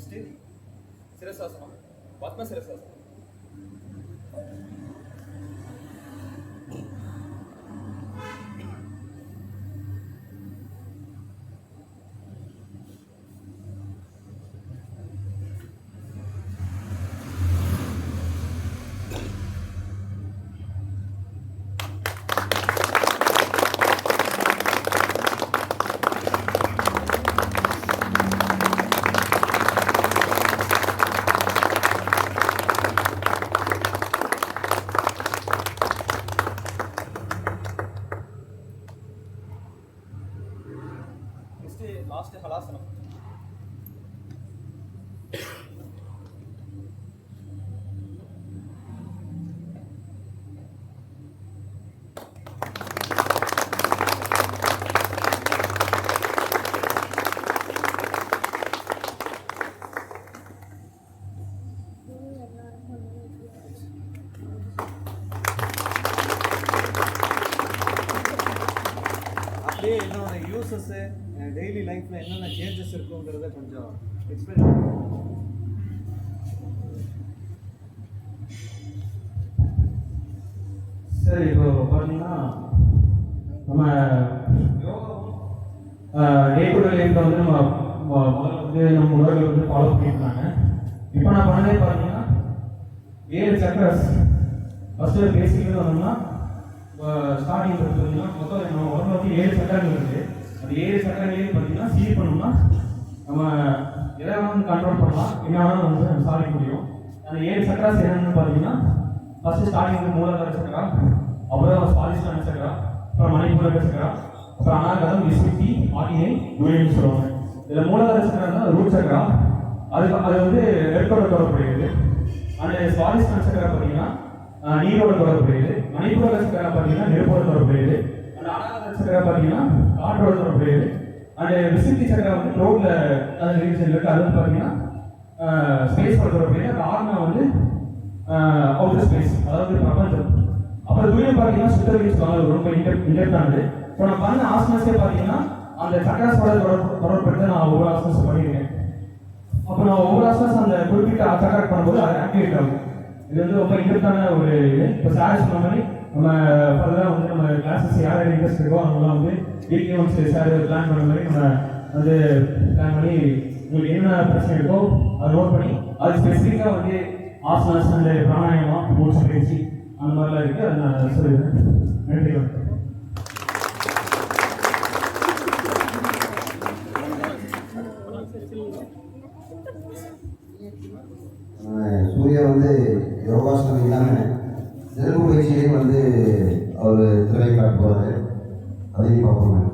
దృష్టి శిరశాసనం Padma శిరశాసనం Falássana. não એનો use daily லைஃப்பில் என்னென்ன சேஞ்சஸ் இருக்குங்கிறத கொஞ்சம் எக்ஸ்பிளைன் பண்ணுங்க சரி இப்போ பார்த்தீங்கன்னா நம்ம டே டு டே லைஃப்பில் வந்து நம்ம முதல்ல வந்து நம்ம முன்னோர்கள் வந்து ஃபாலோ பண்ணியிருந்தாங்க. இப்போ நான் பண்ணதே பார்த்தீங்கன்னா ஏழு சக்கரஸ் ஃபஸ்ட்டு பேசிக்கிறது வந்தோம்னா ஸ்டார்டிங் பார்த்தீங்கன்னா மொத்தம் நம்ம உடம்பு வந்து ஏழு சக்கரங்கள் இருக்குது அந்த ஏழு சட்டங்களையும் பார்த்தீங்கன்னா சீல் பண்ணோம்னா நம்ம எதை வேணாலும் கண்ட்ரோல் பண்ணலாம். என்ன வேணாலும் வந்து நம்ம சாதிக்க முடியும். அந்த ஏழு சக்கராஸ் என்னென்னு பார்த்தீங்கன்னா ஃபர்ஸ்ட் ஸ்டார்டிங் வந்து மூலாதார சக்கரா அப்புறம் சுவாதிஷ்டான சக்கரா அப்புறம் மணிப்பூரக சக்கரா அப்புறம் அனாகதம் விசுத்தி ஆகியை நுழைன்னு சொல்லுவாங்க. இதில் மூலாதார சக்கரா தான் ரூட் சக்கரா அது அது வந்து நெருக்கோட தொடர்புடையது. அந்த சுவாதிஷ்டான சக்கரா பார்த்தீங்கன்னா நீரோட தொடர்புடையது. மணிப்பூரக சக்கரா பார்த்தீங்கன்னா நெருப்போட தொடர்புடையது. சக்கரா பார்த்தீங்கன்னா காற்றோட தொடர்புடையது அந்த விசுத்தி சக்கரா வந்து ரோட்ல அது ரீசன் இருக்கு. அது வந்து பார்த்தீங்கன்னா ஸ்பேஸ் தொடர்புடையது அந்த ஆர்மா வந்து அவுட்டர் ஸ்பேஸ் அதாவது பிரபஞ்சம். அப்புறம் தூயம் பார்த்தீங்கன்னா சுத்தவெளி சொல்லுவாங்க அது ரொம்ப இன்டர் இன்டர்டானது இப்போ நான் பண்ண ஆசனஸே பார்த்தீங்கன்னா அந்த சக்கராஸோட தொடர்பு தொடர்புப்படுத்த நான் ஒவ்வொரு ஆசனஸ் பண்ணியிருக்கேன். அப்போ நான் ஒவ்வொரு ஆசனஸ் அந்த குறிப்பிட்ட சக்கரை பண்ணும்போது அது ஆக்டிவேட் ஆகும். இது வந்து ரொம்ப இன்டர்டான ஒரு இது. இப்போ சார் சொன்ன மாதிரி நம்ம ஃபர்தராக வந்து நம்ம கிளாஸஸ் யார் யார் இன்ட்ரெஸ்ட் இருக்கோ அவங்களாம் வந்து வீக்லி ஒன்ஸ் சார் பிளான் பண்ண மாதிரி நம்ம வந்து பிளான் பண்ணி உங்களுக்கு என்ன பிரச்சனை இருக்கோ அதை நோட் பண்ணி அது ஸ்பெசிஃபிக்காக வந்து ஆசனாஸ் அந்த பிராணாயமா மூச்சு பயிற்சி அந்த மாதிரிலாம் இருக்குது அதை நான் சொல்லிடுறேன். நன்றி வணக்கம் சூர்யா வந்து யோகாசனம் இல்லாமல் சிறப்பு பயிற்சியிலையும் வந்து அவர் திறமை காட்டுவார் அதையும் பார்ப்போம்.